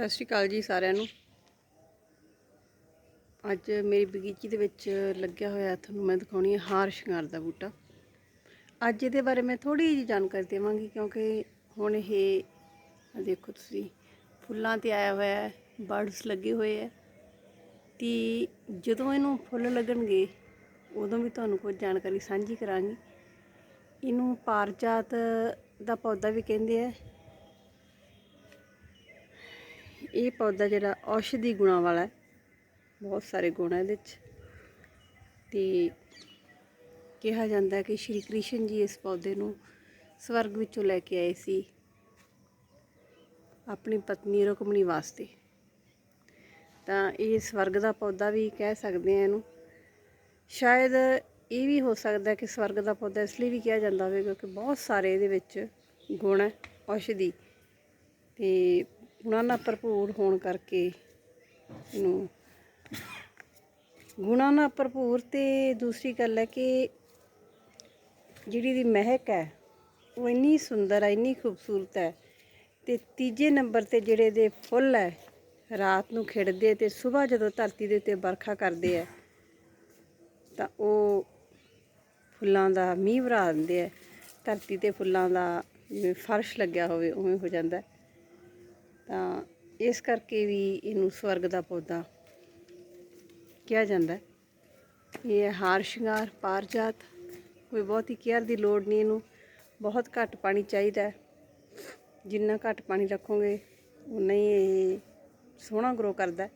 ਸਤਿ ਸ਼੍ਰੀ ਅਕਾਲ ਜੀ ਸਾਰਿਆਂ ਨੂੰ। ਅੱਜ ਮੇਰੀ ਬਗੀਚੀ ਦੇ ਵਿੱਚ ਲੱਗਿਆ ਹੋਇਆ ਤੁਹਾਨੂੰ ਮੈਂ ਦਿਖਾਉਣੀ ਹੈ ਹਾਰ ਸ਼ਿੰਗਾਰ ਦਾ ਬੂਟਾ। ਅੱਜ ਇਹਦੇ ਬਾਰੇ ਮੈਂ ਥੋੜੀ ਜਿਹੀ ਜਾਣਕਾਰੀ ਦੇਵਾਂਗੀ ਕਿਉਂਕਿ ਹੁਣ ਇਹ ਦੇਖੋ ਤੁਸੀਂ, ਫੁੱਲਾਂ ਤੇ ਆਇਆ ਹੋਇਆ ਹੈ, ਬਰਡਸ ਲੱਗੇ ਹੋਏ ਹੈ। ਤੇ ਜਦੋਂ ਇਹਨੂੰ ਫੁੱਲ ਲੱਗਣਗੇ, ਉਦੋਂ ਵੀ ਤੁਹਾਨੂੰ ਕੁਝ ਜਾਣਕਾਰੀ ਸਾਂਝੀ ਕਰਾਂਗੀ। ਇਹਨੂੰ ਪਾਰਜਾਤ ਦਾ ਪੌਦਾ ਵੀ ਕਹਿੰਦੇ ਆ ਇਹ ਪੌਦਾ ਜਿਹੜਾ ਔਸ਼ਧੀ ਗੁਣਾਂ ਵਾਲਾ ਹੈ, ਬਹੁਤ ਸਾਰੇ ਗੁਣ ਹੈ ਇਹਦੇ 'ਚ। ਤੇ ਕਿਹਾ ਜਾਂਦਾ ਕਿ ਸ਼੍ਰੀ ਕ੍ਰਿਸ਼ਨ ਜੀ ਇਸ ਪੌਦੇ ਨੂੰ ਸਵਰਗ ਵਿੱਚੋਂ ਲੈ ਕੇ ਆਏ ਸੀ ਆਪਣੀ ਪਤਨੀ ਰੁਕਮਣੀ ਵਾਸਤੇ। ਤਾਂ ਇਹ ਸਵਰਗ ਦਾ ਪੌਦਾ ਵੀ ਕਹਿ ਸਕਦੇ ਆ ਇਹਨੂੰ। ਸ਼ਾਇਦ ਇਹ ਵੀ ਹੋ ਸਕਦਾ ਕਿ ਸਵਰਗ ਦਾ ਪੌਦਾ ਇਸ ਲਈ ਵੀ ਕਿਹਾ ਜਾਂਦਾ ਹੋਵੇ ਕਿਉਂਕਿ ਬਹੁਤ ਸਾਰੇ ਇਹਦੇ ਵਿੱਚ ਗੁਣ ਹੈ, ਔਸ਼ਧੀ। ਤੇ ਗੁਣਾਂ ਨਾਲ ਭਰਪੂਰ ਹੋਣ ਕਰਕੇ ਇਹਨੂੰ ਗੁਣਾਂ ਨਾਲ ਭਰਪੂਰ ਤੇ ਦੂਸਰੀ ਗੱਲ ਹੈ ਕਿ ਜਿਹੜੀ ਦੀ ਮਹਿਕ ਹੈ, ਉਹ ਇੰਨੀ ਸੁੰਦਰ ਹੈ, ਇੰਨੀ ਖੂਬਸੂਰਤ ਹੈ ਤੇ ਤੀਜੇ ਨੰਬਰ ਤੇ ਜਿਹੜੇ ਦੇ ਫੁੱਲ ਹੈ, ਰਾਤ ਨੂੰ ਖਿੜਦੇ ਤੇ ਸਵੇਰ ਜਦੋਂ ਧਰਤੀ ਦੇ ਉੱਤੇ ਵਰਖਾ ਕਰਦੇ ਆ ਤਾਂ ਉਹ ਫੁੱਲਾਂ ਦਾ ਮੀਂਹ ਵਰਾ ਦਿੰਦੇ ਆ ਧਰਤੀ ਤੇ ਫੁੱਲਾਂ ਦਾ ਜਿਵੇਂ ਫਰਸ਼ ਲੱਗਿਆ ਹੋਵੇ, ਉਵੇਂ ਹੋ ਜਾਂਦਾ ਤਾਂ ਇਸ ਕਰਕੇ ਵੀ ਇਹਨੂੰ ਸਵਰਗ ਦਾ ਪੌਦਾ ਕਿਹਾ ਜਾਂਦਾ ਹੈ। ਇਹ ਹੈ ਹਾਰ ਸ਼ਿੰਗਾਰ, ਪਾਰਜਾਤ। ਕੋਈ ਬਹੁਤੀ ਕੇਅਰ ਦੀ ਲੋੜ ਨਹੀਂ ਇਹਨੂੰ। ਬਹੁਤ ਘੱਟ ਪਾਣੀ ਚਾਹੀਦਾ ਹੈ। ਜਿੰਨਾ ਘੱਟ ਪਾਣੀ ਰੱਖੋਗੇ ਉਨਾ ਹੀ ਇਹ ਸੋਹਣਾ ਗਰੋ ਕਰਦਾ ਹੈ।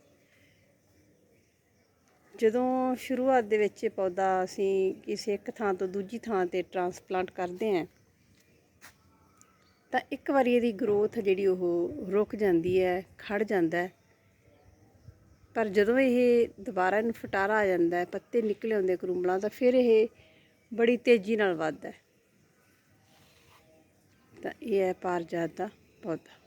ਜਦੋਂ ਸ਼ੁਰੂਆਤ ਦੇ ਵਿੱਚ ਇਹ ਪੌਦਾ ਅਸੀਂ ਕਿਸੇ ਇੱਕ ਥਾਂ ਤੋਂ ਦੂਜੀ ਥਾਂ ਤੇ ਟਰਾਂਸਪਲਾਂਟ ਕਰਦੇ ਹਾਂ ਤਾਂ ਇੱਕ ਵਾਰੀ ਇਹਦੀ ਗਰੋਥ ਜਿਹੜੀ ਉਹ ਰੁਕ ਜਾਂਦੀ ਹੈ ਖੜ ਜਾਂਦਾ ਪਰ ਜਦੋਂ ਇਹ ਦੁਬਾਰਾ ਇਹਨੂੰ ਫਟਾਰਾ ਆ ਜਾਂਦਾ ਹੈ, ਪੱਤੇ ਨਿਕਲੇ ਹੁੰਦੇ ਕਰੂੰਬਲਾਂ ਤਾਂ ਫਿਰ ਇਹ ਬੜੀ ਤੇਜ਼ੀ ਨਾਲ ਵੱਧਦਾ ਤਾਂ ਇਹ ਹੈ ਪਾਰਜਾਤ ਦਾ ਪੌਦਾ।